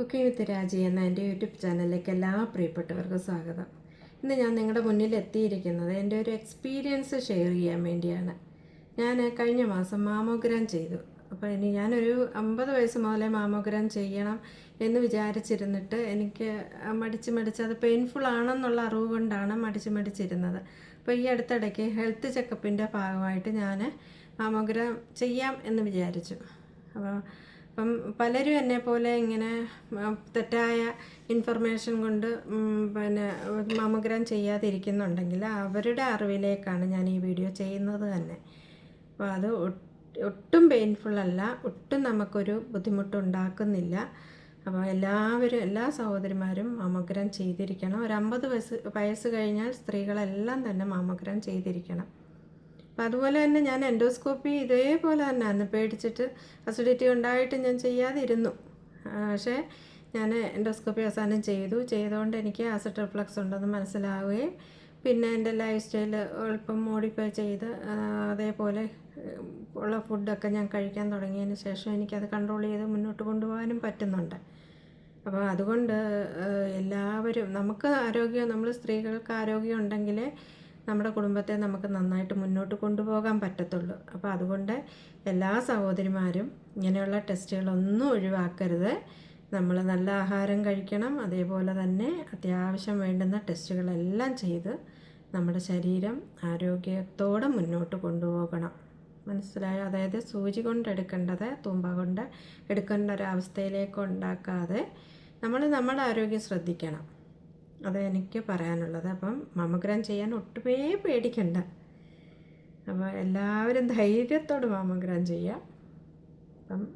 Cooking വിത്ത് രാജി എന്ന എന്റെ യൂട്യൂബ് ചാനലിലേക്ക് എല്ലാ പ്രിയപ്പെട്ടവർക്കും സ്വാഗതം. ഇന്ന് ഞാൻ നിങ്ങളുടെ മുന്നിൽ എത്തിയിരിക്കുന്നത് എന്റെ ഒരു എക്സ്പീരിയൻസ് ഷെയർ ചെയ്യാൻ വേണ്ടിയാണ്. ഞാൻ കഴിഞ്ഞ മാസം മാമോഗ്രാം ചെയ്തു. അപ്പോൾ ഇനി ഞാനൊരു അമ്പത് വയസ്സ് മുതലേ മാമോഗ്രാം ചെയ്യണം എന്ന് വിചാരിച്ചിരുന്നിട്ട് എനിക്ക് മടിച്ച് മടിച്ച് അത് പെയിൻഫുൾ ആണെന്നുള്ള അറിവ് കൊണ്ടാണ് മടിച്ച് മടിച്ചിരുന്നത്. അപ്പോൾ ഈ അടുത്തിടയ്ക്ക് ഹെൽത്ത് ചെക്കപ്പിന്റെ ഭാഗമായിട്ട് ഞാൻ മാമോഗ്രാം ചെയ്യാം എന്ന് വിചാരിച്ചു. അപ്പോൾ അപ്പം പലരും എന്നെ പോലെ ഇങ്ങനെ തെറ്റായ ഇൻഫർമേഷൻ കൊണ്ട് പിന്നെ മാമഗ്രഹം ചെയ്യാതിരിക്കുന്നുണ്ടെങ്കിൽ അവരുടെ അറിവിലേക്കാണ് ഞാൻ ഈ വീഡിയോ ചെയ്യുന്നത് തന്നെ. അപ്പോൾ അത് ഒട്ടും പെയിൻഫുൾ അല്ല ഒട്ടും നമുക്കൊരു ബുദ്ധിമുട്ടുണ്ടാക്കുന്നില്ല. അപ്പോൾ എല്ലാവരും എല്ലാ സഹോദരിമാരും മാമഗ്രാം ചെയ്തിരിക്കണം. ഒരു അമ്പത് വയസ്സ് വയസ്സ് കഴിഞ്ഞാൽ സ്ത്രീകളെല്ലാം തന്നെ മാമഗ്രാം ചെയ്തിരിക്കണം. അപ്പം അതുപോലെ തന്നെ ഞാൻ എൻഡോസ്കോപ്പി ഇതേപോലെ തന്നെ അന്ന് പേടിച്ചിട്ട് അസിഡിറ്റി ഉണ്ടായിട്ട് ഞാൻ ചെയ്യാതിരുന്നു. പക്ഷേ ഞാൻ എൻഡോസ്കോപ്പി അവസാനം ചെയ്തു. ചെയ്തുകൊണ്ട് എനിക്ക് ആസിഡ് റിഫ്ലക്സ് ഉണ്ടെന്ന് മനസ്സിലാവുകയും പിന്നെ എന്റെ ലൈഫ് സ്റ്റൈൽ അല്പം മോഡിഫൈ ചെയ്ത് അതേപോലെ ഉള്ള ഫുഡൊക്കെ ഞാൻ കഴിക്കാൻ തുടങ്ങിയതിന് ശേഷം എനിക്കത് കൺട്രോൾ ചെയ്ത് മുന്നോട്ട് കൊണ്ടുപോകാനും പറ്റുന്നുണ്ട്. അപ്പോൾ അതുകൊണ്ട് എല്ലാവരും നമുക്ക് ആരോഗ്യം നമ്മൾ സ്ത്രീകൾക്ക് ആരോഗ്യം ഉണ്ടെങ്കിൽ നമ്മുടെ കുടുംബത്തെ നമുക്ക് നന്നായിട്ട് മുന്നോട്ട് കൊണ്ടുപോകാൻ പറ്റത്തുള്ളൂ. അപ്പോൾ അതുകൊണ്ട് എല്ലാ സഹോദരിമാരും ഇങ്ങനെയുള്ള ടെസ്റ്റുകളൊന്നും ഒഴിവാക്കരുത്. നമ്മൾ നല്ല ആഹാരം കഴിക്കണം. അതേപോലെ തന്നെ അത്യാവശ്യം വേണ്ടുന്ന ടെസ്റ്റുകളെല്ലാം ചെയ്ത് നമ്മുടെ ശരീരം ആരോഗ്യത്തോടെ മുന്നോട്ട് കൊണ്ടുപോകണം. മനസ്സിലായോ? അതായത് സൂചി കൊണ്ട് എടുക്കേണ്ടത് തുമ്പ കൊണ്ട് എടുക്കേണ്ട ഒരവസ്ഥയിലേക്ക് ഉണ്ടാക്കാതെ നമ്മൾ നമ്മുടെ ആരോഗ്യം ശ്രദ്ധിക്കണം. അത് എനിക്ക് പറയാനുള്ളത്. അപ്പം മാമഗ്രാം ചെയ്യാൻ ഒട്ടുമേ പേടിക്കണ്ട. അപ്പോൾ എല്ലാവരും ധൈര്യത്തോട് മാമഗ്രാം ചെയ്യാം. അപ്പം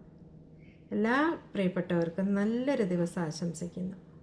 എല്ലാ പ്രിയപ്പെട്ടവർക്കും നല്ലൊരു ദിവസം ആശംസിക്കുന്നു.